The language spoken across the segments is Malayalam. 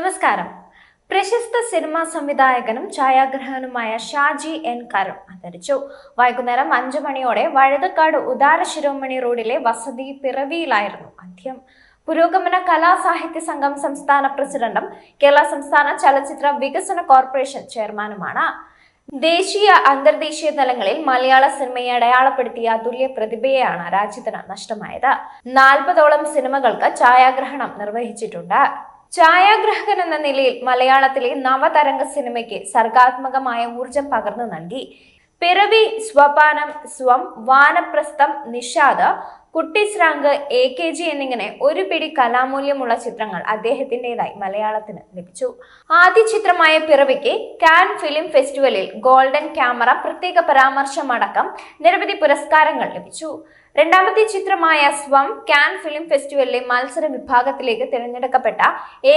നമസ്കാരം. പ്രശസ്ത സിനിമാ സംവിധായകനും ഛായാഗ്രഹകനുമായ ഷാജി എൻ കരം അന്തരിച്ചു. വൈകുന്നേരം അഞ്ചു മണിയോടെ വഴുതക്കാട് ഉദാര ശിരോമണി റോഡിലെ വസതി പിറവിയിലായിരുന്നു അന്ത്യം. പുരോഗമന കലാസാഹിത്യ സംഘം സംസ്ഥാന പ്രസിഡന്റും കേരള സംസ്ഥാന ചലച്ചിത്ര വികസന കോർപ്പറേഷൻ ചെയർമാനുമാണ്. ദേശീയ അന്തർദേശീയ തലങ്ങളിൽ മലയാള സിനിമയെ അടയാളപ്പെടുത്തിയ അതുല്യ പ്രതിഭയെയാണ് രാജ്യത്തിന് നഷ്ടമായത്. നാൽപ്പതോളം സിനിമകൾക്ക് ഛായാഗ്രഹണം നിർവഹിച്ചിട്ടുണ്ട്. ഛായാഗ്രഹകൻ എന്ന നിലയിൽ മലയാളത്തിലെ നവതരംഗ സിനിമയ്ക്ക് സർഗാത്മകമായ ഊർജം പകർന്നു നൽകി. Piravi Swapaanam Swam Vanaprastham Nishad Kutty Srank A K G എന്നിങ്ങനെ ഒരു പിടി കലാമൂല്യമുള്ള ചിത്രങ്ങൾ അദ്ദേഹത്തിന്റെതായി മലയാളത്തിന് ലഭിച്ചു. ആദ്യ ചിത്രമായ പിറവിക്ക് കാൻ ഫിലിം ഫെസ്റ്റിവലിൽ ഗോൾഡൻ ക്യാമറ പ്രത്യേക പരാമർശമടക്കം നിരവധി പുരസ്കാരങ്ങൾ ലഭിച്ചു. രണ്ടാമത്തെ ചിത്രമായ സ്വം കാൻ ഫിലിം ഫെസ്റ്റിവലിലെ മത്സര വിഭാഗത്തിലേക്ക് തിരഞ്ഞെടുക്കപ്പെട്ട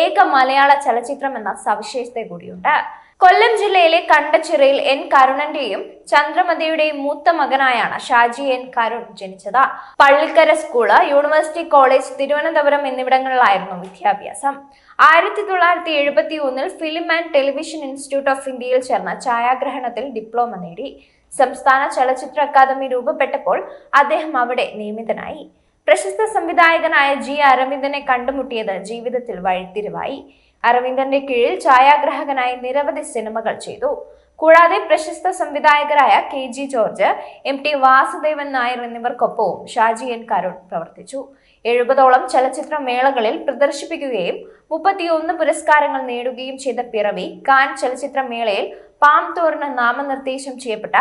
ഏക മലയാള ചലച്ചിത്രം എന്ന സവിശേഷത കൂടിയുണ്ട്. കൊല്ലം ജില്ലയിലെ കണ്ടച്ചിറയിൽ എൻ കരുണന്റെയും ചന്ദ്രമതിയുടെയും മൂത്ത മകനായാണ് ഷാജി എൻ കരുൺ ജനിച്ചത്. Pallikkara school university college Thiruvananthapuram എന്നിവിടങ്ങളിലായിരുന്നു വിദ്യാഭ്യാസം. ആയിരത്തി തൊള്ളായിരത്തി എഴുപത്തി ഒന്നിൽ film and television institute of ഇന്ത്യയിൽ ചേർന്ന ഛായാഗ്രഹണത്തിൽ ഡിപ്ലോമ നേടി. സംസ്ഥാന ചലച്ചിത്ര അക്കാദമി രൂപപ്പെട്ടപ്പോൾ അദ്ദേഹം അവിടെ നിയമിതനായി. പ്രശസ്ത സംവിധായകനായ ജി അരവിന്ദനെ കണ്ടുമുട്ടിയത് ജീവിതത്തിൽ വഴിത്തിരിവായി. അരവിന്ദന്റെ കീഴിൽ ഛായാഗ്രാഹകനായി നിരവധി സിനിമകൾ ചെയ്തു. കൂടാതെ പ്രശസ്ത സംവിധായകരായ K G George M T Vasudevan Nair എന്നിവർക്കൊപ്പവും Shaji N Karun പ്രവർത്തിച്ചു. എഴുപതോളം ചലച്ചിത്ര മേളകളിൽ പ്രദർശിപ്പിക്കുകയും മുപ്പത്തിയൊന്ന് പുരസ്കാരങ്ങൾ നേടുകയും ചെയ്ത പിറവി കാൻ ചലച്ചിത്ര മേളയിൽ പാം തോറിന് നാമനിർദ്ദേശം ചെയ്യപ്പെട്ട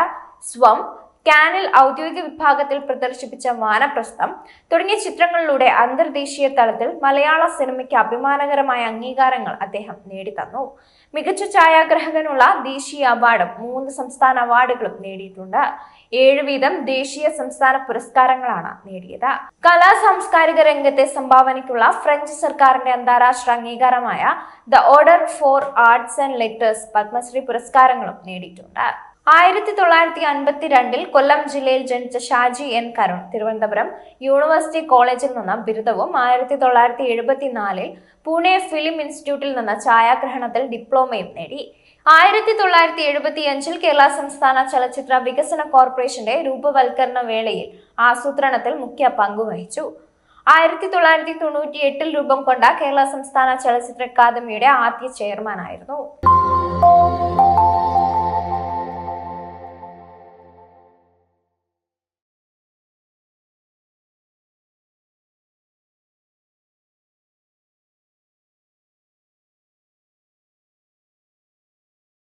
സ്വം കാനിൽ ഔദ്യോഗിക വിഭാഗത്തിൽ പ്രദർശിപ്പിച്ച വാനപ്രസ്ഥം തുടങ്ങിയ ചിത്രങ്ങളിലൂടെ അന്തർദേശീയ തലത്തിൽ മലയാള സിനിമയ്ക്ക് അഭിമാനകരമായ അംഗീകാരങ്ങൾ അദ്ദേഹം നേടിത്തന്നു. മികച്ച ഛായാഗ്രഹകനുള്ള ദേശീയ അവാർഡും മൂന്ന് സംസ്ഥാന അവാർഡുകളും നേടിയിട്ടുണ്ട്. ഏഴ് വീതം ദേശീയ സംസ്ഥാന പുരസ്കാരങ്ങളാണ് നേടിയത്. കലാ സാംസ്കാരിക രംഗത്തെ സംഭാവനയ്ക്കുള്ള ഫ്രഞ്ച് സർക്കാരിന്റെ അന്താരാഷ്ട്ര അംഗീകാരമായ the order for arts and letters Padmashri പുരസ്കാരങ്ങളും നേടിയിട്ടുണ്ട്. ആയിരത്തി തൊള്ളായിരത്തി അൻപത്തി രണ്ടിൽ കൊല്ലം ജില്ലയിൽ ജനിച്ച ഷാജി എൻ കരുൺ തിരുവനന്തപുരം യൂണിവേഴ്സിറ്റി കോളേജിൽ നിന്ന് ബിരുദവും ആയിരത്തി തൊള്ളായിരത്തി എഴുപത്തിനാലിൽ പൂനെ ഫിലിം ഇൻസ്റ്റിറ്റ്യൂട്ടിൽ നിന്ന് ഛായാഗ്രഹണത്തിൽ ഡിപ്ലോമയും നേടി. ആയിരത്തി തൊള്ളായിരത്തി എഴുപത്തി അഞ്ചിൽ കേരള സംസ്ഥാന ചലച്ചിത്ര വികസന കോർപ്പറേഷന്റെ രൂപവൽക്കരണ വേളയിൽ ആസൂത്രണത്തിൽ മുഖ്യ പങ്കുവഹിച്ചു ആയിരത്തി തൊള്ളായിരത്തി തൊണ്ണൂറ്റി എട്ടിൽ രൂപം കൊണ്ട കേരള സംസ്ഥാന ചലച്ചിത്ര അക്കാദമിയുടെ ആദ്യ ചെയർമാനായിരുന്നു.